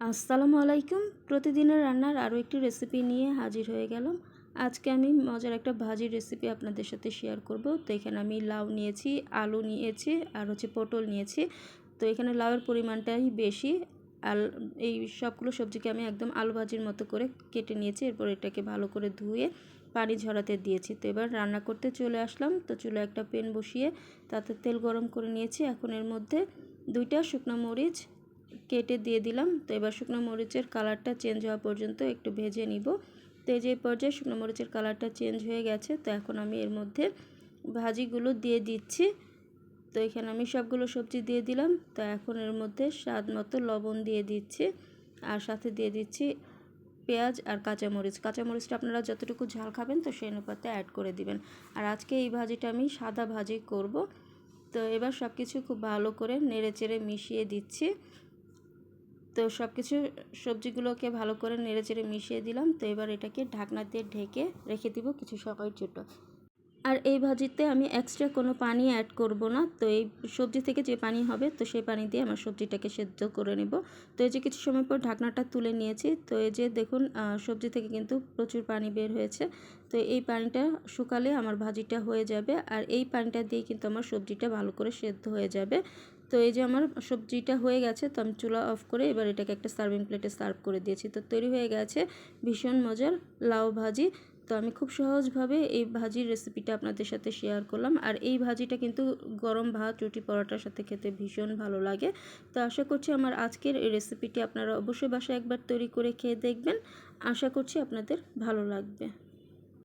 আসসালামু আলাইকুম। প্রতিদিনের রান্নার আরও একটি রেসিপি নিয়ে হাজির হয়ে গেলাম। আজকে আমি মজার একটা ভাজির রেসিপি আপনাদের সাথে শেয়ার করব। তো এখানে আমি লাউ নিয়েছি, আলু নিয়েছি আর হচ্ছে পটল নিয়েছি। তো এখানে লাউয়ের পরিমাণটাই বেশি। আল এই সবগুলো সবজিকে আমি একদম আলু ভাজির মতো করে কেটে নিয়েছি। এরপর এটাকে ভালো করে ধুয়ে পানি ঝরাতে দিয়েছি। তো এবার রান্না করতে চলে আসলাম। তো চুলে একটা পেন বসিয়ে তাতে তেল গরম করে নিয়েছি। এখন এর মধ্যে দুইটা শুকনো মরিচ কেটে দিয়ে দিলাম। তো এবার শুকনো মরিচের কালারটা চেঞ্জ হওয়া পর্যন্ত একটু ভেজে নিব। তো এই যে পর্যায়ে শুকনো মরিচের কালারটা চেঞ্জ হয়ে গেছে, তো এখন আমি এর মধ্যে ভাজিগুলো দিয়ে দিচ্ছি। তো এখানে আমি সবগুলো সবজি দিয়ে দিলাম। তো এখন এর মধ্যে স্বাদ মতো লবণ দিয়ে দিচ্ছি আর সাথে দিয়ে দিচ্ছি পেঁয়াজ আর কাঁচামরিচ। কাঁচামরিচটা আপনারা যতটুকু ঝাল খাবেন, তো সেই অনুপাতে অ্যাড করে দিবেন। আর আজকে এই ভাজিটা আমি সাদা ভাজি করব। তো এবার সব কিছু খুব ভালো করে নেড়ে চেড়ে মিশিয়ে দিচ্ছি। তো সব কিছু সবজিগুলোকে ভালো করে নেড়ে চেড়ে মিশিয়ে দিলাম। তো এবার এটাকে ঢাকনা দিয়ে ঢেকে রেখে দিব কিছু সময়ের জন্য। আর এই ভাজিতে আমি এক্সট্রা কোনো পানি অ্যাড করব না। তো এই সবজি থেকে যে পানি হবে, তো সেই পানি দিয়ে আমার সবজিটাকে সেদ্ধ করে নেব। তো এই যে কিছু সময় পর ঢাকনাটা তুলে নিয়েছি। তো এই যে দেখুন সবজি থেকে কিন্তু প্রচুর পানি বের হয়েছে। তো এই পানিটা শুকালে আমার ভাজিটা হয়ে যাবে। আর এই পানিটা দিয়ে কিন্তু আমার সবজিটা ভালো করে সেদ্ধ হয়ে যাবে। তো এই যে আমার সবজিটা হয়ে গেছে, তো আমি চুলা অফ করে এবার এটাকে একটা সার্ভিং প্লেটে সার্ভ করে দিয়েছি। তো তৈরি হয়ে গেছে ভীষণ মজার লাউ ভাজি। তো আমি খুব সহজভাবে এই ভাজির রেসিপিটা আপনাদের সাথে শেয়ার করলাম। আর এই ভাজিটা কিন্তু গরম ভাত, রুটি পরোটার সাথে খেতে ভীষণ ভালো লাগে। তো আশা করছি আমার আজকের এই রেসিপিটি আপনারা অবশ্যই বাসায় একবার তৈরি করে খেয়ে দেখবেন। আশা করছি আপনাদের ভালো লাগবে।